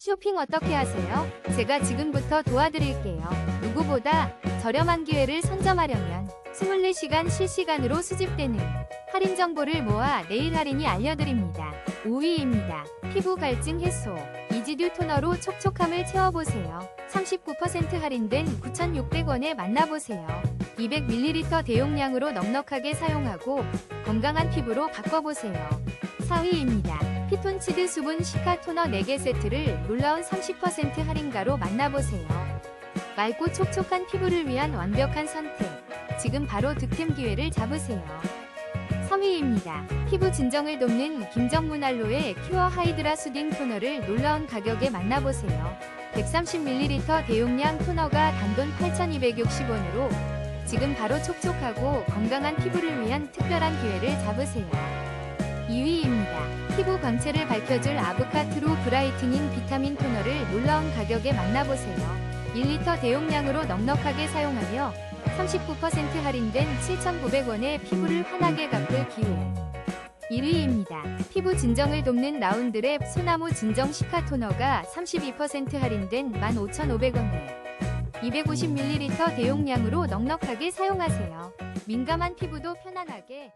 쇼핑 어떻게 하세요? 제가 지금부터 도와드릴게요. 누구보다 저렴한 기회를 선점하려면 24시간 실시간으로 수집되는 할인 정보를 모아 내일 할인이 알려드립니다. 5위입니다. 피부 갈증 해소. 이지듀 토너로 촉촉함을 채워보세요. 39% 할인된 9,600원에 만나보세요. 200ml 대용량으로 넉넉하게 사용하고 건강한 피부로 바꿔보세요. 4위입니다. 피톤치드 수분 시카 토너 4개 세트를 놀라운 30% 할인가로 만나보세요. 맑고 촉촉한 피부를 위한 완벽한 선택. 지금 바로 득템 기회를 잡으세요. 3위입니다. 피부 진정을 돕는 김정문 알로에 큐어 하이드라 수딩 토너를 놀라운 가격에 만나보세요. 130ml 대용량 토너가 단돈 8,260원으로 지금 바로 촉촉하고 건강한 피부를 위한 특별한 기회를 잡으세요. 2위입니다. 피부 광채를 밝혀줄 아보카트로 브라이트닝 비타민 토너를 놀라운 가격에 만나보세요. 1리터 대용량으로 넉넉하게 사용하며 39% 할인된 7,900원에 피부를 환하게 가꿀 기회. 1위입니다. 피부 진정을 돕는 라운드랩 소나무 진정 시카 토너가 32% 할인된 15,500원에 250ml 대용량으로 넉넉하게 사용하세요. 민감한 피부도 편안하게